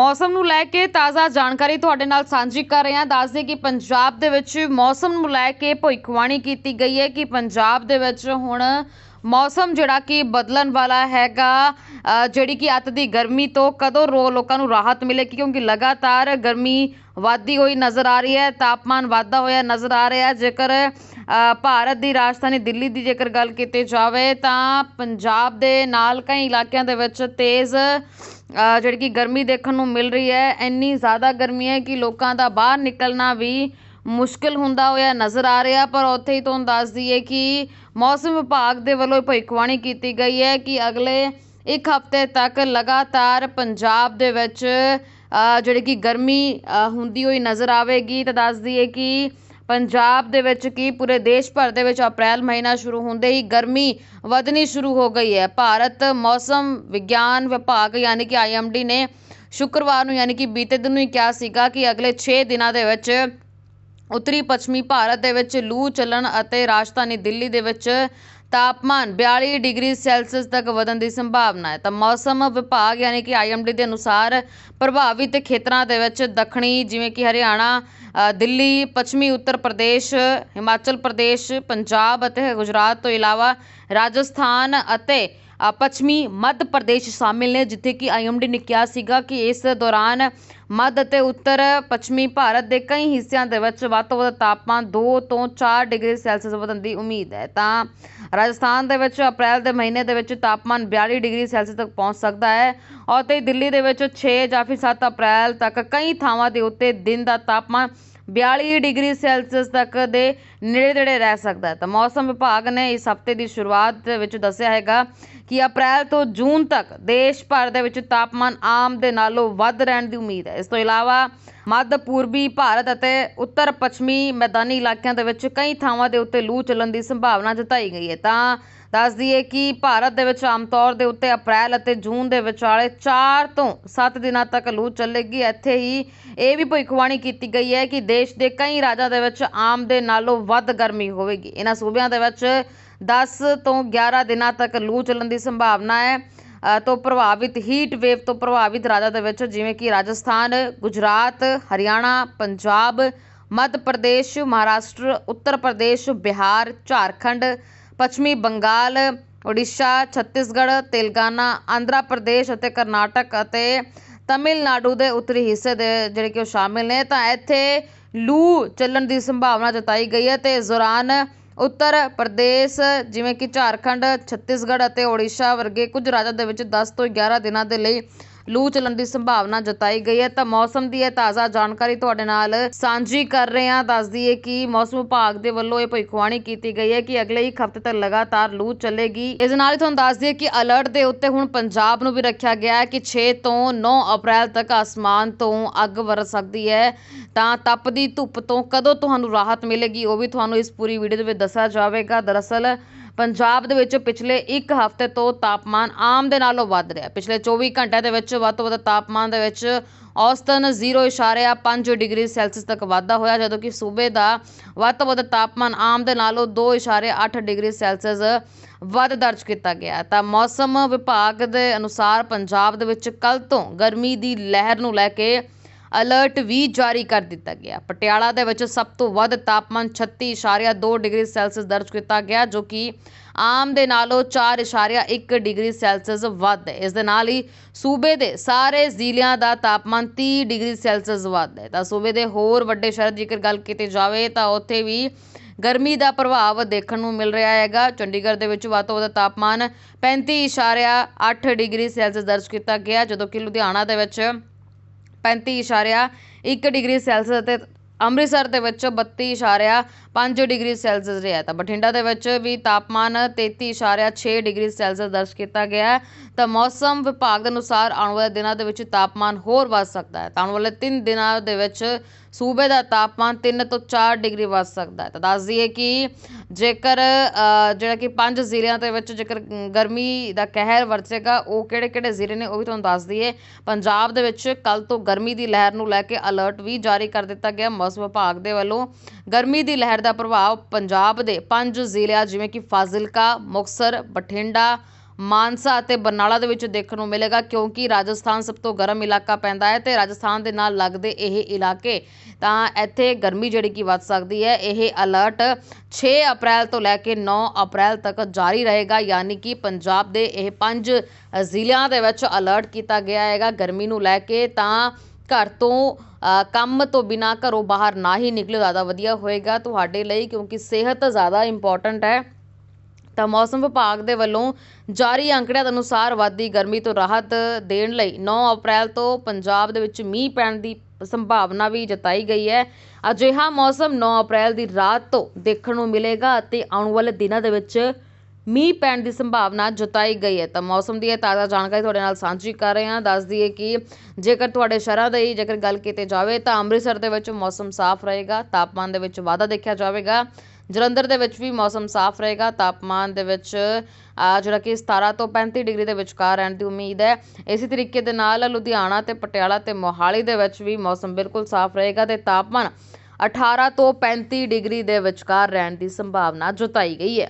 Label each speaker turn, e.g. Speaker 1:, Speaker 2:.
Speaker 1: ਮੌਸਮ ਨੂੰ ਲੈ ਕੇ ਤਾਜ਼ਾ ਜਾਣਕਾਰੀ ਤੁਹਾਡੇ ਨਾਲ ਸਾਂਝੀ ਕਰ ਰਹੇ ਹਾਂ। ਦੱਸਦੇ ਕਿ ਪੰਜਾਬ ਦੇ ਵਿੱਚ ਮੌਸਮ ਨੂੰ ਲੈ ਕੇ ਭਵਿੱਖਬਾਣੀ ਕੀਤੀ ਗਈ ਹੈ ਕਿ ਪੰਜਾਬ ਦੇ ਵਿੱਚ ਹੁਣ ਮੌਸਮ ਜਿਹੜਾ ਕਿ ਬਦਲਣ ਵਾਲਾ ਹੈਗਾ ਜਿਹੜੀ ਕਿ ਅੱਤ ਦੀ ਗਰਮੀ ਤੋਂ ਕਦੋਂ ਰੋ ਲੋਕਾਂ ਨੂੰ ਰਾਹਤ ਮਿਲੇਗੀ, ਕਿਉਂਕਿ ਲਗਾਤਾਰ ਗਰਮੀ ਵਧਦੀ ਹੋਈ ਨਜ਼ਰ ਆ ਰਹੀ ਹੈ, ਤਾਪਮਾਨ ਵਧਦਾ ਹੋਇਆ ਨਜ਼ਰ ਆ ਰਿਹਾ ਜੇਕਰ ਭਾਰਤ ਦੀ ਰਾਜਧਾਨੀ ਦਿੱਲੀ ਦੀ ਜੇਕਰ ਗੱਲ ਕੀਤੀ ਜਾਵੇ ਤਾਂ ਪੰਜਾਬ ਦੇ ਨਾਲ ਕਈ ਇਲਾਕਿਆਂ ਦੇ ਵਿੱਚ ਤੇਜ਼ ਜਿਹੜੀ ਕਿ ਗਰਮੀ ਦੇਖਣ ਨੂੰ ਮਿਲ ਰਹੀ ਹੈ। ਇੰਨੀ ਜ਼ਿਆਦਾ ਗਰਮੀ ਹੈ ਕਿ ਲੋਕਾਂ ਦਾ ਬਾਹਰ ਨਿਕਲਣਾ ਵੀ ਮੁਸ਼ਕਿਲ ਹੁੰਦਾ ਹੋਇਆ ਨਜ਼ਰ ਆ ਰਿਹਾ। ਪਰ ਉੱਥੇ ਹੀ ਤੁਹਾਨੂੰ ਦੱਸ ਦਈਏ ਕਿ ਮੌਸਮ ਵਿਭਾਗ ਦੇ ਵੱਲੋਂ ਭਵਿੱਖਬਾਣੀ ਕੀਤੀ ਗਈ ਹੈ ਕਿ ਅਗਲੇ ਇੱਕ ਹਫ਼ਤੇ ਤੱਕ ਲਗਾਤਾਰ ਪੰਜਾਬ ਦੇ ਵਿੱਚ ਜਿਹੜੀ ਕਿ ਗਰਮੀ ਹੁੰਦੀ ਹੋਈ ਨਜ਼ਰ ਆਵੇਗੀ। ਤਾਂ ਦੱਸ ਦਈਏ ਕਿ ਪੰਜਾਬ ਦੇ ਵਿੱਚ ਕੀ ਪੂਰੇ ਦੇਸ਼ ਭਰ ਦੇ ਵਿੱਚ ਅਪ੍ਰੈਲ ਮਹੀਨਾ ਸ਼ੁਰੂ ਹੁੰਦੇ ਹੀ ਗਰਮੀ ਵਧਣੀ ਸ਼ੁਰੂ ਹੋ ਗਈ ਹੈ। ਭਾਰਤ ਮੌਸਮ ਵਿਗਿਆਨ ਵਿਭਾਗ ਯਾਨੀ ਕਿ ਆਈਐਮਡੀ ਨੇ ਸ਼ੁੱਕਰਵਾਰ ਨੂੰ ਯਾਨੀ ਕਿ ਬੀਤੇ ਦਿਨ ਨੂੰ ਹੀ ਕਿਹਾ ਸੀਗਾ ਕਿ ਅਗਲੇ 6 ਦਿਨਾਂ ਦੇ ਵਿੱਚ ਉੱਤਰੀ ਪੱਛਮੀ ਭਾਰਤ ਦੇ ਵਿੱਚ ਲੂ ਚੱਲਣ ਅਤੇ ਰਾਜਧਾਨੀ ਦਿੱਲੀ ਦੇ ਵਿੱਚ ਤਾਪਮਾਨ 42 ਡਿਗਰੀ ਸੈਲਸੀਅਸ ਤੱਕ ਵਧਣ ਦੀ ਸੰਭਾਵਨਾ ਹੈ। ਤਾਂ ਮੌਸਮ ਵਿਭਾਗ ਯਾਨੀ ਕਿ ਆਈਐਮਡੀ ਦੇ ਅਨੁਸਾਰ ਪ੍ਰਭਾਵਿਤ ਖੇਤਰਾਂ ਦੇ ਵਿੱਚ ਦੱਖਣੀ ਜਿਵੇਂ ਕਿ ਹਰਿਆਣਾ ਦਿੱਲੀ, ਪੱਛਮੀ ਉੱਤਰ ਪ੍ਰਦੇਸ਼, ਹਿਮਾਚਲ ਪ੍ਰਦੇਸ਼, ਪੰਜਾਬ ਅਤੇ ਗੁਜਰਾਤ ਤੋਂ ਇਲਾਵਾ ਰਾਜਸਥਾਨ ਅਤੇ ਪੱਛਮੀ ਮੱਧ ਪ੍ਰਦੇਸ਼ ਸ਼ਾਮਿਲ ਨੇ, ਜਿੱਥੇ ਕਿ ਆਈਐਮਡੀ ਨੇ ਕਿਹਾ ਸੀਗਾ ਕਿ ਇਸ ਦੌਰਾਨ ਮੱਧ ਅਤੇ ਉੱਤਰ ਪੱਛਮੀ ਭਾਰਤ ਦੇ ਕਈ ਹਿੱਸਿਆਂ ਦੇ ਵਿੱਚ ਵੱਧ ਤੋਂ ਵੱਧ ਤਾਪਮਾਨ 2 ਤੋਂ 4 ਡਿਗਰੀ ਸੈਲਸੀਅਸ ਵਧਣ ਦੀ ਉਮੀਦ ਹੈ। ਤਾਂ ਰਾਜਸਥਾਨ ਦੇ ਵਿੱਚ ਅਪ੍ਰੈਲ ਦੇ ਮਹੀਨੇ ਦੇ ਵਿੱਚ ਤਾਪਮਾਨ 42 ਡਿਗਰੀ ਸੈਲਸੀਅਸ ਤੱਕ ਪਹੁੰਚ ਸਕਦਾ ਹੈ ਔਰ ਤੇ ਦਿੱਲੀ ਦੇ ਵਿੱਚ 6 ਜਾਂ ਫਿਰ 7 ਅਪ੍ਰੈਲ ਤੱਕ ਕਈ ਥਾਵਾਂ ਦੇ ਉੱਤੇ ਦਿਨ ਦਾ ਤਾਪਮਾਨ 42 ਡਿਗਰੀ ਸੈਲਸੀਅਸ ਤੱਕ ਦੇ ਨੇੜੇ ਤੇੜੇ ਰਹਿ ਸਕਦਾ ਤਾਂ ਮੌਸਮ ਵਿਭਾਗ ਨੇ ਇਸ ਹਫ਼ਤੇ ਦੀ ਸ਼ੁਰੂਆਤ ਵਿੱਚ ਦੱਸਿਆ ਹੈਗਾ ਕਿ ਅਪ੍ਰੈਲ ਤੋਂ ਜੂਨ ਤੱਕ ਦੇਸ਼ ਭਰ ਦੇ ਵਿੱਚ ਤਾਪਮਾਨ ਆਮ ਦੇ ਨਾਲੋਂ ਵੱਧ ਰਹਿਣ ਦੀ ਉਮੀਦ ਹੈ। ਇਸ ਤੋਂ ਇਲਾਵਾ ਮੱਧ ਪੂਰਬੀ ਭਾਰਤ ਅਤੇ ਉੱਤਰ ਪੱਛਮੀ ਮੈਦਾਨੀ ਇਲਾਕਿਆਂ ਦੇ ਵਿੱਚ ਕਈ ਥਾਵਾਂ ਦੇ ਉੱਤੇ ਲੂ ਚੱਲਣ ਦੀ ਸੰਭਾਵਨਾ ਜਤਾਈ ਗਈ ਹੈ। ਤਾਂ ਦੱਸ ਦਈਏ ਕਿ ਭਾਰਤ ਦੇ ਵਿੱਚ ਆਮ ਤੌਰ ਦੇ ਉੱਤੇ ਅਪ੍ਰੈਲ ਅਤੇ ਜੂਨ ਦੇ ਵਿਚਾਲੇ 4 ਤੋਂ 7 ਦਿਨਾਂ ਤੱਕ ਲੂ ਚੱਲੇਗੀ। ਇੱਥੇ ਹੀ ਇਹ ਵੀ ਭਵਿੱਖਬਾਣੀ ਕੀਤੀ ਗਈ ਹੈ ਕਿ ਦੇਸ਼ ਦੇ ਕਈ ਰਾਜਾਂ ਦੇ ਵਿੱਚ ਆਮ ਦੇ ਨਾਲੋਂ ਵੱਧ ਗਰਮੀ ਹੋਵੇਗੀ। ਇਹਨਾਂ ਸੂਬਿਆਂ ਦੇ ਵਿੱਚ 10 ਤੋਂ 11 ਦਿਨਾਂ ਤੱਕ ਲੂ ਚੱਲਣ ਦੀ ਸੰਭਾਵਨਾ ਹੈ। ਤੋਂ ਪ੍ਰਭਾਵਿਤ ਹੀਟ ਵੇਵ ਤੋਂ ਪ੍ਰਭਾਵਿਤ ਰਾਜਾਂ ਦੇ ਵਿੱਚ, ਜਿਵੇਂ ਕਿ ਰਾਜਸਥਾਨ, ਗੁਜਰਾਤ, ਹਰਿਆਣਾ, ਪੰਜਾਬ, ਮੱਧ ਪ੍ਰਦੇਸ਼, ਮਹਾਰਾਸ਼ਟਰ, ਉੱਤਰ ਪ੍ਰਦੇਸ਼, ਬਿਹਾਰ, ਝਾਰਖੰਡ, ਪੱਛਮੀ ਬੰਗਾਲ ਓਡੀਸ਼ਾ ਛੱਤੀਸਗੜ੍ਹ, ਤੇਲੰਗਾਨਾ, ਆਂਧਰਾ ਪ੍ਰਦੇਸ਼ ਅਤੇ ਕਰਨਾਟਕ ਅਤੇ ਤਮਿਲਨਾਡੂ ਦੇ ਉੱਤਰੀ ਹਿੱਸੇ ਦੇ ਜਿਹੜੇ ਕਿ ਉਹ ਸ਼ਾਮਿਲ ਨੇ। ਤਾਂ ਇੱਥੇ ਲੂ ਚੱਲਣ ਦੀ ਸੰਭਾਵਨਾ ਜਤਾਈ ਗਈ ਹੈ ਤੇ ਇਸ ਦੌਰਾਨ ਉੱਤਰ ਪ੍ਰਦੇਸ਼, ਜਿਵੇਂ ਕਿ ਝਾਰਖੰਡ, ਛੱਤੀਸਗੜ੍ਹ ਅਤੇ ਉੜੀਸਾ ਵਰਗੇ ਕੁਝ ਰਾਜਾਂ ਦੇ ਵਿੱਚ ਦਸ ਤੋਂ 11 ਦਿਨਾਂ ਦੇ ਲਈ ਲੂ ਚੱਲਣ ਦੀ ਸੰਭਾਵਨਾ ਜਤਾਈ ਗਈ ਹੈ। ਤਾਂ ਮੌਸਮ ਦੀ ਇਹ ਤਾਜ਼ਾ ਜਾਣਕਾਰੀ ਤੁਹਾਡੇ ਨਾਲ ਸਾਂਝੀ ਕਰ ਰਹੇ ਹਾਂ। ਦੱਸ ਦਈਏ ਕਿ ਮੌਸਮ ਵਿਭਾਗ ਦੇ ਵੱਲੋਂ ਇਹ ਭਵਿੱਖਬਾਣੀ ਕੀਤੀ ਗਈ ਹੈ ਕਿ ਅਗਲੇ ਇੱਕ ਹਫ਼ਤੇ ਤੱਕ ਲਗਾਤਾਰ ਲੂ ਚੱਲੇਗੀ। ਇਸ ਨਾਲ ਹੀ ਤੁਹਾਨੂੰ ਦੱਸ ਦਈਏ ਕਿ ਅਲਰਟ ਦੇ ਉੱਤੇ ਹੁਣ ਪੰਜਾਬ ਨੂੰ ਵੀ ਰੱਖਿਆ ਗਿਆ ਹੈ ਕਿ 6 ਤੋਂ 9 ਅਪ੍ਰੈਲ ਤੱਕ ਆਸਮਾਨ ਤੋਂ ਅੱਗ ਵਰਸ ਸਕਦੀ ਹੈ। ਤਾਂ ਤਪਦੀ ਧੁੱਪ ਤੋਂ ਕਦੋਂ ਤੁਹਾਨੂੰ ਰਾਹਤ ਮਿਲੇਗੀ ਉਹ ਵੀ ਤੁਹਾਨੂੰ ਇਸ ਪੂਰੀ ਵੀਡੀਓ ਦੇ ਵਿੱਚ ਦੱਸਿਆ ਜਾਵੇਗਾ। ਦਰਅਸਲ ਪੰਜਾਬ ਦੇ ਵਿੱਚ ਪਿਛਲੇ ਇੱਕ ਹਫ਼ਤੇ ਤੋਂ ਤਾਪਮਾਨ ਆਮ ਦੇ ਨਾਲੋਂ ਵੱਧ ਰਿਹਾ ਪਿਛਲੇ 24 ਘੰਟਿਆਂ ਦੇ ਵਿੱਚ ਵੱਧ ਤੋਂ ਵੱਧ ਤਾਪਮਾਨ ਦੇ ਵਿੱਚ ਔਸਤਨ 0.5 ਡਿਗਰੀ ਸੈਲਸੀਅਸ ਤੱਕ ਵਾਧਾ ਹੋਇਆ, ਜਦੋਂ ਕਿ ਸੂਬੇ ਦਾ ਵੱਧ ਤੋਂ ਵੱਧ ਤਾਪਮਾਨ ਆਮ ਦੇ ਨਾਲੋਂ 2.8 ਡਿਗਰੀ ਸੈਲਸੀਅਸ ਵੱਧ ਦਰਜ ਕੀਤਾ ਗਿਆ ਤਾਂ ਮੌਸਮ ਵਿਭਾਗ ਦੇ ਅਨੁਸਾਰ ਪੰਜਾਬ ਦੇ ਵਿੱਚ ਕੱਲ ਤੋਂ ਗਰਮੀ ਦੀ ਲਹਿਰ ਨੂੰ ਲੈ ਕੇ ਅਲਰਟ ਵੀ ਜਾਰੀ ਕਰ ਦਿੱਤਾ ਗਿਆ। ਪਟਿਆਲਾ ਦੇ ਵਿੱਚ ਸਭ ਤੋਂ ਵੱਧ ਤਾਪਮਾਨ 36.2 ਡਿਗਰੀ ਸੈਲਸੀਅਸ ਦਰਜ ਕੀਤਾ ਗਿਆ, ਜੋ ਕਿ ਆਮ ਦੇ ਨਾਲੋਂ 4.1 ਡਿਗਰੀ ਸੈਲਸੀਅਸ ਵੱਧ ਹੈ। ਇਸ ਦੇ ਨਾਲ ਹੀ ਸੂਬੇ ਦੇ ਸਾਰੇ ਜ਼ਿਲ੍ਹਿਆਂ ਦਾ ਤਾਪਮਾਨ 30 ਡਿਗਰੀ ਸੈਲਸੀਅਸ ਵੱਧ ਹੈ। ਤਾਂ ਸੂਬੇ ਦੇ ਹੋਰ ਵੱਡੇ ਸ਼ਹਿਰ ਜੇਕਰ ਗੱਲ ਕੀਤੀ ਜਾਵੇ, ਤਾਂ ਉੱਥੇ ਵੀ ਗਰਮੀ ਦਾ ਪ੍ਰਭਾਵ ਦੇਖਣ ਨੂੰ ਮਿਲ ਰਿਹਾ ਹੈਗਾ। ਚੰਡੀਗੜ੍ਹ ਦੇ ਵਿੱਚ ਵੱਧ ਤੋਂ ਵੱਧ ਤਾਪਮਾਨ 35.8 ਡਿਗਰੀ ਸੈਲਸੀਅਸ ਦਰਜ ਕੀਤਾ ਗਿਆ, ਜਦੋਂ ਕਿ ਲੁਧਿਆਣਾ ਦੇ ਵਿੱਚ 35.1 ਡਿਗਰੀ ਸੈਲਸੀਅਸ ਅਤੇ ਅੰਮ੍ਰਿਤਸਰ ਦੇ ਵਿੱਚ 32.5 ਡਿਗਰੀ ਸੈਲਸੀਅਸ ਰਿਹਾ ਤਾਂ ਬਠਿੰਡਾ ਦੇ ਵਿੱਚ ਵੀ ਤਾਪਮਾਨ 33.6 ਡਿਗਰੀ ਸੈਲਸੀਅਸ ਦਰਜ ਕੀਤਾ ਗਿਆ ਹੈ। ਤਾਂ ਮੌਸਮ ਵਿਭਾਗ ਦੇ ਅਨੁਸਾਰ ਆਉਣ ਵਾਲੇ ਦਿਨਾਂ ਦੇ ਵਿੱਚ ਤਾਪਮਾਨ ਹੋਰ ਵੱਧ ਸਕਦਾ ਹੈ। ਤਾਂ ਆਉਣ ਵਾਲੇ 3 ਦਿਨਾਂ ਦੇ ਵਿੱਚ ਸੂਬੇ ਦਾ ਤਾਪਮਾਨ 3 ਤੋਂ 4 ਡਿਗਰੀ ਵੱਧ ਸਕਦਾ ਹੈ। ਤਾਂ ਦੱਸ ਦਈਏ ਕਿ ਜੇਕਰ ਜਿਹੜਾ ਕਿ ਪੰਜ ਜ਼ਿਲ੍ਹਿਆਂ ਦੇ ਵਿੱਚ ਜੇਕਰ ਗਰਮੀ ਦਾ ਕਹਿਰ ਵਰਤੇਗਾ, ਉਹ ਕਿਹੜੇ ਕਿਹੜੇ ਜ਼ਿਲ੍ਹੇ ਨੇ ਉਹ ਵੀ ਤੁਹਾਨੂੰ ਦੱਸ ਦਈਏ ਪੰਜਾਬ ਦੇ ਵਿੱਚ ਕੱਲ ਤੋਂ ਗਰਮੀ ਦੀ ਲਹਿਰ ਨੂੰ ਲੈ ਕੇ ਅਲਰਟ ਵੀ ਜਾਰੀ ਕਰ ਦਿੱਤਾ ਗਿਆ। ਮੌਸਮ ਵਿਭਾਗ ਦੇ ਵੱਲੋਂ ਗਰਮੀ ਦੀ ਲਹਿਰ ਦਾ ਪ੍ਰਭਾਵ ਪੰਜਾਬ ਦੇ ਪੰਜ ਜ਼ਿਲ੍ਹਿਆਂ ਜਿਵੇਂ ਕਿ ਫਾਜ਼ਿਲਕਾ, ਮੁਕਤਸਰ, ਬਠਿੰਡਾ ਮਾਨਸਾ ਅਤੇ ਬਰਨਾਲਾ ਦੇ ਵਿੱਚ ਦੇਖਣ ਨੂੰ ਮਿਲੇਗਾ ਕਿਉਂਕਿ ਰਾਜਸਥਾਨ ਸਭ ਤੋਂ ਗਰਮ ਇਲਾਕਾ ਪੈਂਦਾ ਹੈ ਤੇ ਰਾਜਸਥਾਨ ਦੇ ਨਾਲ ਲੱਗਦੇ ਇਹ ਇਲਾਕੇ, ਤਾਂ ਇੱਥੇ ਗਰਮੀ ਜਿਹੜੀ ਕਿ ਵੱਧ ਸਕਦੀ ਹੈ, ਇਹ ਅਲਰਟ 6 ਅਪ੍ਰੈਲ ਤੋਂ ਲੈ ਕੇ 9 ਅਪ੍ਰੈਲ ਤੱਕ ਜਾਰੀ ਰਹੇਗਾ, ਯਾਨੀ ਕਿ ਪੰਜਾਬ ਦੇ ਇਹ ਪੰਜ ਜ਼ਿਲ੍ਹਿਆਂ ਦੇ ਵਿੱਚ ਅਲਰਟ ਕੀਤਾ ਗਿਆ ਹੈਗਾ ਗਰਮੀ ਨੂੰ ਲੈ ਕੇ, ਤਾਂ ਘਰ ਤੋਂ ਕੰਮ ਤੋਂ ਬਿਨਾ ਘਰੋਂ ਬਾਹਰ ਨਾ ਹੀ ਨਿਕਲਿਓ ਜ਼ਿਆਦਾ ਵਧੀਆ ਹੋਏਗਾ ਤੁਹਾਡੇ ਲਈ ਕਿਉਂਕਿ ਸਿਹਤ ਜ਼ਿਆਦਾ ਇੰਪੋਰਟੈਂਟ ਹੈ। ਤਾਂ ਮੌਸਮ ਵਿਭਾਗ ਦੇ ਵੱਲੋਂ ਜਾਰੀ ਅੰਕੜਿਆਂ ਦੇ ਅਨੁਸਾਰ ਵਾਦੀ ਗਰਮੀ ਤੋਂ ਰਾਹਤ ਦੇਣ ਲਈ 9 ਅਪ੍ਰੈਲ ਤੋਂ ਪੰਜਾਬ ਦੇ ਵਿੱਚ ਮੀਂਹ ਪੈਣ ਦੀ ਸੰਭਾਵਨਾ ਵੀ ਜਤਾਈ ਗਈ ਹੈ। ਅਜਿਹਾ ਮੌਸਮ 9 ਅਪ੍ਰੈਲ ਦੀ ਰਾਤ ਤੋਂ ਦੇਖਣ ਨੂੰ ਮਿਲੇਗਾ ਅਤੇ ਆਉਣ ਵਾਲੇ ਦਿਨਾਂ ਦੇ ਵਿੱਚ ਮੀਂਹ ਪੈਣ ਦੀ ਸੰਭਾਵਨਾ ਜਤਾਈ ਗਈ ਹੈ। ਤਾਂ ਮੌਸਮ ਦੀ ਇਹ ਤਾਜ਼ਾ ਜਾਣਕਾਰੀ ਤੁਹਾਡੇ ਨਾਲ ਸਾਂਝੀ ਕਰ ਰਹੇ ਹਾਂ। ਦੱਸ ਦਈਏ ਕਿ ਜੇਕਰ ਤੁਹਾਡੇ ਸ਼ਹਿਰਾਂ ਦੀ ਜੇਕਰ ਗੱਲ ਕੀਤੀ ਜਾਵੇ ਤਾਂ ਅੰਮ੍ਰਿਤਸਰ ਦੇ ਵਿੱਚ ਮੌਸਮ ਸਾਫ਼ ਰਹੇਗਾ, ਤਾਪਮਾਨ ਦੇ ਵਿੱਚ ਵਾਧਾ ਦੇਖਿਆ ਜਾਵੇਗਾ। ਜਲੰਧਰ ਦੇ ਵਿੱਚ ਵੀ ਮੌਸਮ ਸਾਫ਼ ਰਹੇਗਾ। ਤਾਪਮਾਨ ਦੇ ਵਿੱਚ ਜਿਹੜਾ ਕਿ 17 ਤੋਂ 35 ਡਿਗਰੀ ਦੇ ਵਿਚਕਾਰ ਰਹਿਣ ਦੀ ਉਮੀਦ ਹੈ। ਇਸੇ ਤਰੀਕੇ ਦੇ ਨਾਲ ਲੁਧਿਆਣਾ ਤੇ ਪਟਿਆਲਾ ਤੇ ਮੋਹਾਲੀ ਦੇ ਵਿੱਚ ਵੀ ਮੌਸਮ ਬਿਲਕੁਲ ਸਾਫ਼ ਰਹੇਗਾ ਤੇ ਤਾਪਮਾਨ 18 ਤੋਂ 35 ਡਿਗਰੀ ਦੇ ਵਿਚਕਾਰ ਰਹਿਣ ਦੀ ਸੰਭਾਵਨਾ ਜਤਾਈ ਗਈ ਹੈ।